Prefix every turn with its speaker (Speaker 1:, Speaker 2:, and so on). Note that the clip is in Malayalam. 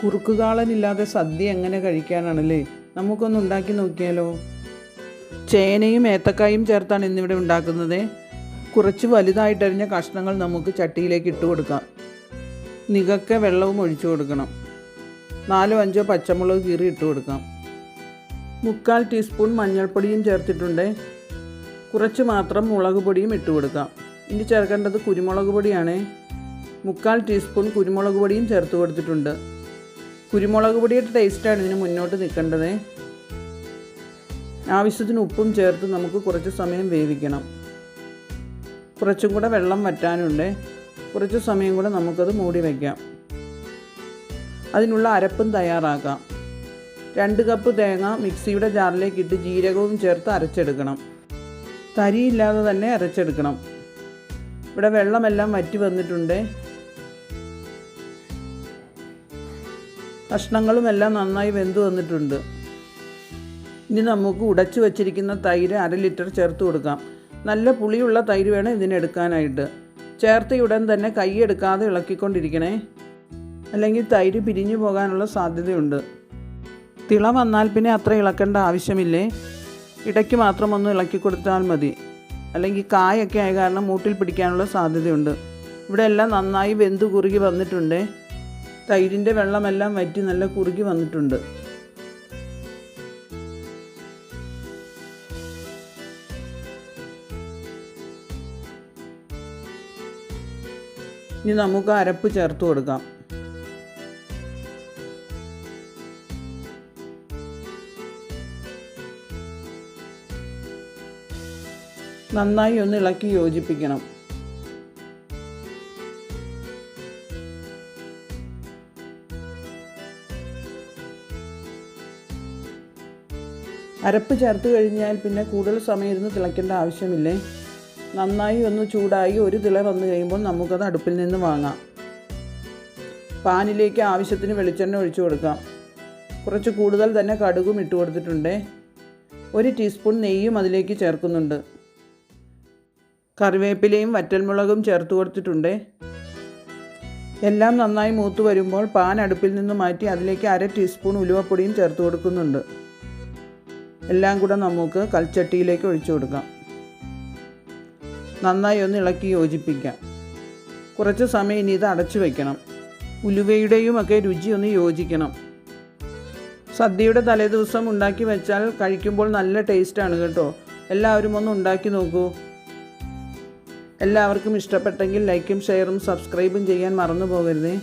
Speaker 1: കുറുക്കുകാളനില്ലാതെ സദ്യ എങ്ങനെ കഴിക്കാനാണല്ലേ? നമുക്കൊന്ന് ഉണ്ടാക്കി നോക്കിയാലോ? ചേനയും ഏത്തക്കായും ചേർത്താണ് ഇന്നിവിടെ ഉണ്ടാക്കുന്നത്. കുറച്ച് വലുതായിട്ടരിഞ്ഞ കഷ്ണങ്ങൾ നമുക്ക് ചട്ടിയിലേക്ക് ഇട്ട് കൊടുക്കാം. നികക്കെ വെള്ളവും ഒഴിച്ചു കൊടുക്കണം. നാലോ അഞ്ചോ പച്ചമുളക് കീറി ഇട്ട് കൊടുക്കാം. മുക്കാൽ ടീസ്പൂൺ മഞ്ഞൾപ്പൊടിയും ചേർത്തിട്ടുണ്ട്. കുറച്ച് മാത്രം മുളക് പൊടിയും ഇട്ട് കൊടുക്കാം. ഇനി ചേർക്കേണ്ടത് കുരുമുളക് പൊടിയാണ്. മുക്കാൽ ടീസ്പൂൺ കുരുമുളക് പൊടിയും ചേർത്ത് കൊടുത്തിട്ടുണ്ട്. കുരുമുളക് പൊടിയുടെ ടേസ്റ്റാണ് ഇതിന് മുന്നോട്ട് നിൽക്കേണ്ടത്. ആവശ്യത്തിന് ഉപ്പും ചേർത്ത് നമുക്ക് കുറച്ച് സമയം വേവിക്കണം. കുറച്ചും കൂടെ വെള്ളം വറ്റാനുണ്ട്. കുറച്ച് സമയം കൂടെ നമുക്കത് മൂടി വയ്ക്കാം അതിനുള്ള അരപ്പും തയ്യാറാക്കാം. രണ്ട് കപ്പ് തേങ്ങ മിക്സിയുടെ ജാറിലേക്ക് ഇട്ട് ജീരകവും ചേർത്ത് അരച്ചെടുക്കണം. തരിയില്ലാതെ തന്നെ അരച്ചെടുക്കണം. ഇവിടെ വെള്ളമെല്ലാം വറ്റി വന്നിട്ടുണ്ട്. കഷ്ണങ്ങളും എല്ലാം നന്നായി വെന്ത് വന്നിട്ടുണ്ട്. ഇനി നമുക്ക് ഉടച്ചു വച്ചിരിക്കുന്ന തൈര് അര ലിറ്റർ ചേർത്ത് കൊടുക്കാം. നല്ല പുളിയുള്ള തൈര് വേണം ഇതിനെടുക്കാനായിട്ട്. ചേർത്ത് ഉടൻ തന്നെ കൈയെടുക്കാതെ ഇളക്കിക്കൊണ്ടിരിക്കണേ. അല്ലെങ്കിൽ തൈര് പിരിഞ്ഞു പോകാനുള്ള സാധ്യതയുണ്ട്. തിള വന്നാൽ പിന്നെ അത്ര ഇളക്കേണ്ട ആവശ്യമില്ലേ? ഇടയ്ക്ക് മാത്രം ഒന്ന് ഇളക്കി കൊടുത്താൽ മതി. അല്ലെങ്കിൽ കായൊക്കെ ആയ കാരണം മൂട്ടിൽ പിടിക്കാനുള്ള സാധ്യതയുണ്ട്. ഇവിടെ എല്ലാം നന്നായി വെന്ത് കുറുകി വന്നിട്ടുണ്ട്. തൈരിന്റെ വെള്ളമെല്ലാം വറ്റി നല്ല കുറുകി വന്നിട്ടുണ്ട്. ഇനി നമുക്ക് അരപ്പ് ചേർത്ത് കൊടുക്കാം. നന്നായി ഒന്ന് ഇളക്കി യോജിപ്പിക്കണം. അരപ്പ് ചേർത്ത് കഴിഞ്ഞാൽ പിന്നെ കൂടുതൽ സമയം ഇരുന്ന് തിളയ്ക്കേണ്ട ആവശ്യമില്ലേ? നന്നായി ഒന്ന് ചൂടായി ഒരു തിള വന്നു കഴിയുമ്പോൾ നമുക്കത് അടുപ്പിൽ നിന്ന് വാങ്ങാം. പാനിലേക്ക് ആവശ്യത്തിന് വെളിച്ചെണ്ണ ഒഴിച്ചു കൊടുക്കാം. കുറച്ച് കൂടുതൽ തന്നെ കടുകും ഇട്ട് കൊടുത്തിട്ടുണ്ട്. ഒരു ടീസ്പൂൺ നെയ്യും അതിലേക്ക് ചേർക്കുന്നുണ്ട്. കറിവേപ്പിലയും വറ്റൽമുളകും ചേർത്ത് കൊടുത്തിട്ടുണ്ട്. എല്ലാം നന്നായി മൂത്ത് വരുമ്പോൾ പാൻ അടുപ്പിൽ നിന്ന് മാറ്റി അതിലേക്ക് അര ടീസ്പൂൺ ഉലുവപ്പൊടിയും ചേർത്ത് കൊടുക്കുന്നുണ്ട്. എല്ലാം കൂടെ നമുക്ക് കൽച്ചട്ടിയിലേക്ക് ഒഴിച്ചു കൊടുക്കാം. നന്നായി ഒന്ന് ഇളക്കി യോജിപ്പിക്കാം. കുറച്ച് സമയം ഇനി ഇത് അടച്ചു വയ്ക്കണം ഉലുവയുടെയും ഒക്കെ രുചി ഒന്ന് യോജിക്കണം. സദ്യയുടെ തലേദിവസം ഉണ്ടാക്കി വെച്ചാൽ കഴിക്കുമ്പോൾ നല്ല ടേസ്റ്റാണ് കേട്ടോ. എല്ലാവരും ഒന്ന് ഉണ്ടാക്കി നോക്കൂ. എല്ലാവർക്കും ഇഷ്ടപ്പെട്ടെങ്കിൽ ലൈക്കും ഷെയറും സബ്സ്ക്രൈബും ചെയ്യാൻ മറന്നു പോകരുതേ.